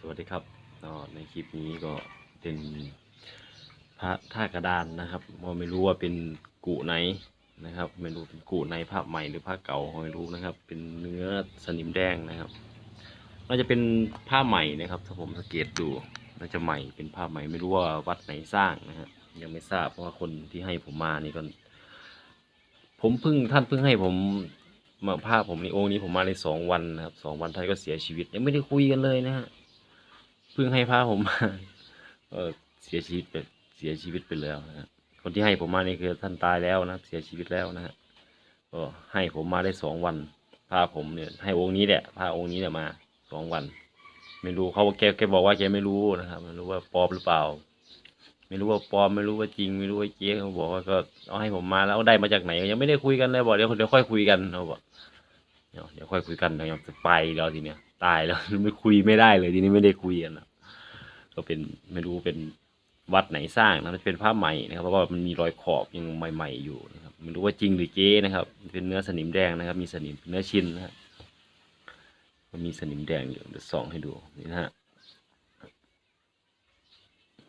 สวัสดีครับก็ในคลิปนี้ก็เป็นพระท่ากระดานนะครับว่าไม่รู้ว่าเป็นกุไหนนะครับ ไม่รู้เป็นกุในภาพใหม่หรือภาพเก่าไม่รู้นะครับ เป็นเนื้อสนิมแดงนะครับน่าจะเป็นผ้าใหม่นะครับ ถ้าผมสังเกตดูน่าจะใหม่เป็นผ้าใหม่ไม่รู้ว่าวัดไหนสร้างนะฮะยังไม่ทราบเพราะว่าคนที่ให้ผมมานี่ก็ผมเพิ่งท่านเพิ่งให้ผมมาผ้าผมนี่องค์นี้ผมมาในสองวันนะครับสองวันท่านก็เสียชีวิตยังไม่ได้คุยกันเลยนะฮะ พิ่งให้พาผมมาเออเสียชีวิตไปเสียชีวิตไปแล้วนะคนที่ให้ผมมานี่คือท่านตายแล้วนะเสียชีวิตแล้วนะฮะก็ให้ผมมาได้สองวันพาผมเนี่ย ให้องค์นี้แหละพาองค์นี้เนี่ยมาสองวัน ไม่รู้เขาแกแกบอกว่าแกไม่รู้นะครับไม่รู้ว่าปลอมหรือเปล่า ไม่รู้ว่าปลอมไม่รู้ว่าจริง ไม่รู้ว่าเจ๊เขาบอกว่าก็เอาให้ผมมาแล้วได้มาจากไหน ยังไม่ได้คุยกันเลยบอกเดี๋ยวเดี๋ยวค่อยคุยกันเขาบอกเดี๋ยวเดี๋ยวค่อยคุยกันเดี๋ยวจะไปแล้วทีเนี้ยตายแล้วไม่คุยไม่ได้เลยทีนี้ไม่ได้คุยกันนะ ก็เป็นไม่รู้เป็นวัดไหนสร้างนะมันเป็นผ้าใหม่นะครับ เพราะว่ามันมีรอยขอบยังใหม่ๆอยู่นะครับไม่รู้ว่าจริงหรือเจ๊นะครับ เป็นเนื้อสนิมแดงนะครับ มีสนิมเนื้อชิ้นนะครับมีสนิมแดงอยู่เดี๋ยวส่องให้ดูนี่นะฮะ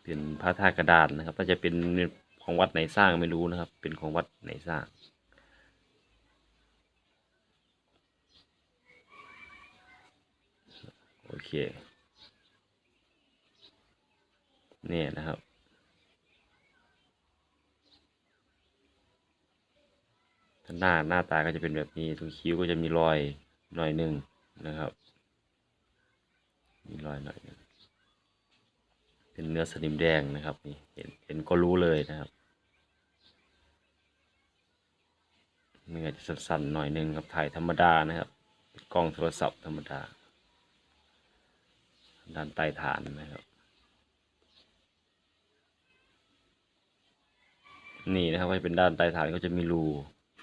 เป็นพระธาตุกระดานนะครับน่าจะเป็นของวัดไหนสร้างไม่รู้นะครับ เป็นของวัดไหนสร้างโอเค เนี่ยนะครับ หน้าหน้าตาก็จะเป็นแบบนี้ตรงคิ้วก็จะมีรอยหน่อยหนึ่งนะครับ มีรอยหน่อยหนึ่งเป็นเนื้อสนิมแดงนะครับนี่เห็นเห็นก็รู้เลยนะครับเนื้อจะสั่นๆหน่อยหนึงครับถ่ายธรรมดานะครับกล้องโทรศัพท์ธรรมดาด้านใต้ฐานนะครับ นี่นะครับก็จะเป็นด้านใต้ฐานก็จะมีรู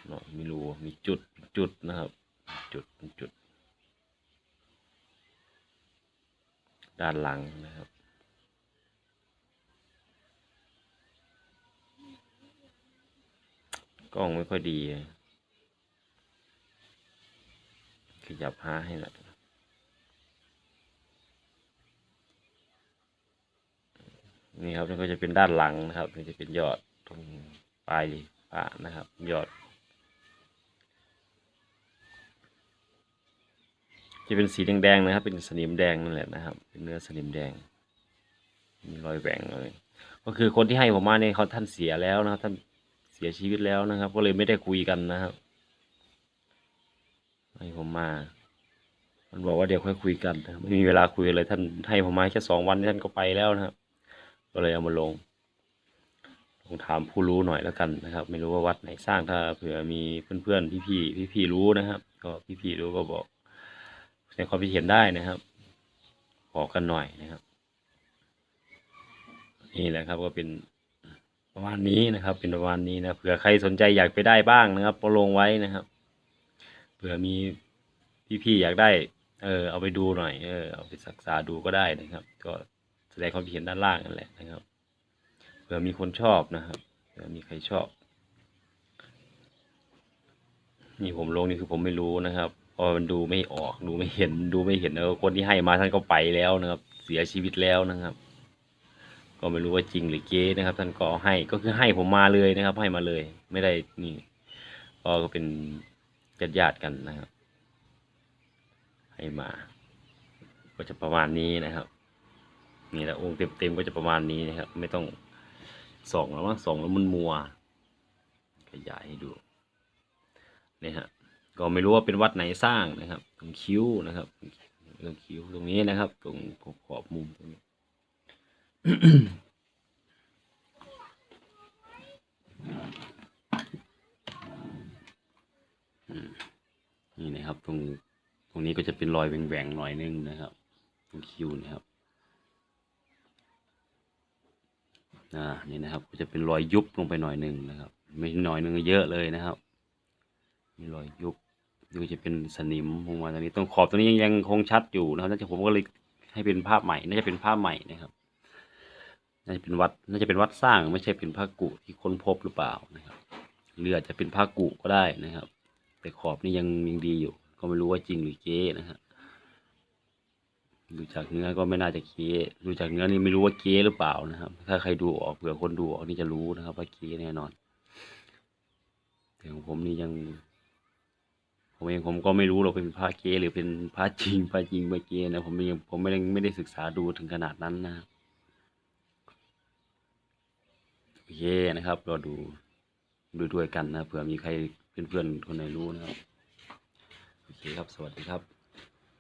เนาะมีรูมีจุดจุดนะครับ จุดจุด ด้านหลังนะครับกล้องไม่ค่อยดี ขยับหาให้หน่อยนี่ครับนี่ก็จะเป็นด้านหลังนะครับนี่จะเป็นยอด ตรงปลายปะนะครับ ยอด จะเป็นสีแดงๆนะครับ เป็นสนิมแดงนั่นแหละนะครับ เป็นเนื้อสนิมแดง มีรอยแหว่งเลยก็คือคนที่ให้ผมมาเนี่ยเขาท่านเสียแล้วนะครับ ท่านเสียชีวิตแล้วนะครับ ก็เลยไม่ได้คุยกันนะครับให้ผมมา มันบอกว่าเดี๋ยวค่อยคุยกัน ไม่มีเวลาคุยเลยท่านให้ผมมาแค่สองวันท่านก็ไปแล้วนะครับ ก็เลยเอามาลง ลองถามผู้รู้หน่อยแล้วกันนะครับ ไม่รู้ว่าวัดไหนสร้างถ้าเผื่อมีเพื่อนๆพี่ๆพี่ๆรู้นะครับ ก็พี่ๆรู้ก็บอกแสดงความคิดเห็นได้นะครับบอกกันหน่อยนะครับ นี่แหละครับก็เป็นประมาณนี้นะครับ เป็นประมาณนี้นะเผื่อใครสนใจอยากไปได้บ้างนะครับก็ลงไว้นะครับเผื่อมีพี่ๆอยากได้ เออ เอาไปดูหน่อย เออ เอาไปศึกษาดูก็ได้นะครับ ก็แสดงความคิดเห็นด้านล่างนั่นแหละนะครับ ผื่อมีคนชอบนะครับเผื่อมีใครชอบ นี่ผมลงนี่คือผมไม่รู้นะครับเพราะมันดูไม่ออกดูไม่เห็นดูไม่เห็นเออคนที่ให้มาท่านก็ไปแล้วนะครับ เสียชีวิตแล้วนะครับ ก็ไม่รู้ว่าจริงหรือเก๊นะครับ ท่านก็ให้ก็คือให้ผมมาเลยนะครับ ให้มาเลย ไม่ได้นี่ก็ก็เป็นญาติญาติกันนะครับ ให้มา ก็จะประมาณนี้นะครับนี่แหละองค์เต็มๆก็จะประมาณนี้นะครับ ไม่ต้อง ส่องแล้วมั้งส่องแล้วมันมัว ขยายให้ดูนี่ฮะก็ไม่รู้ว่าเป็นวัดไหนสร้างนะครับ ตรงคิ้วนะครับตรงคิ้วตรงนี้นะครับ ตรงขอบมุมตรงนี้นี่นะครับ ตรงตรงนี้ก็จะเป็นรอยแหว่งๆหน่อยนึงนะครับ ตรงคิ้วนะครับ อ่านี่นะครับก็จะเป็นรอยยุบลงไปหน่อยหนึ่งนะครับ ไม่หน่อยหนึ่งเยอะเลยนะครับ มีรอยยุบนี่ก็จะเป็นสนิมลงมาตรงนี้ตรงขอบตรงนี้ยังยังคงชัดอยู่นะครับน่าจะผมก็เลยให้เป็นภาพใหม่ น่าจะเป็นภาพใหม่นะครับน่าจะเป็นวัดน่าจะเป็นวัดสร้างไม่ใช่เป็นพระกุที่ค้นพบหรือเปล่านะครับหรืออาจจะเป็นพระกุก็ได้นะครับ แต่ขอบนี่ยังยังดีอยู่ ก็ไม่รู้ว่าจริงหรือเก๊นะฮะ ดูจากเนื้อก็ไม่น่าจะเก๊ดูจากเนื้อนี่ไม่รู้ว่าเก๊หรือเปล่านะครับ ถ้าใครดูออกเผื่อคนดูออกนี่จะรู้นะครับ ว่าเก๊แน่นอนแต่ของผมนี่ยังผมเองผมก็ไม่รู้หรอกเป็นพระเก๊หรือเป็นพระจริงพระจริงไม่เก๊นะผมยังผมไม่ได้ไม่ได้ศึกษาดูถึงขนาดนั้นนะครับโอเคนะครับรอดูดูด้วยกันนะเผื่อมีใครเพื่อนๆคนไหนรู้นะครับโอเคครับสวัสดีครับ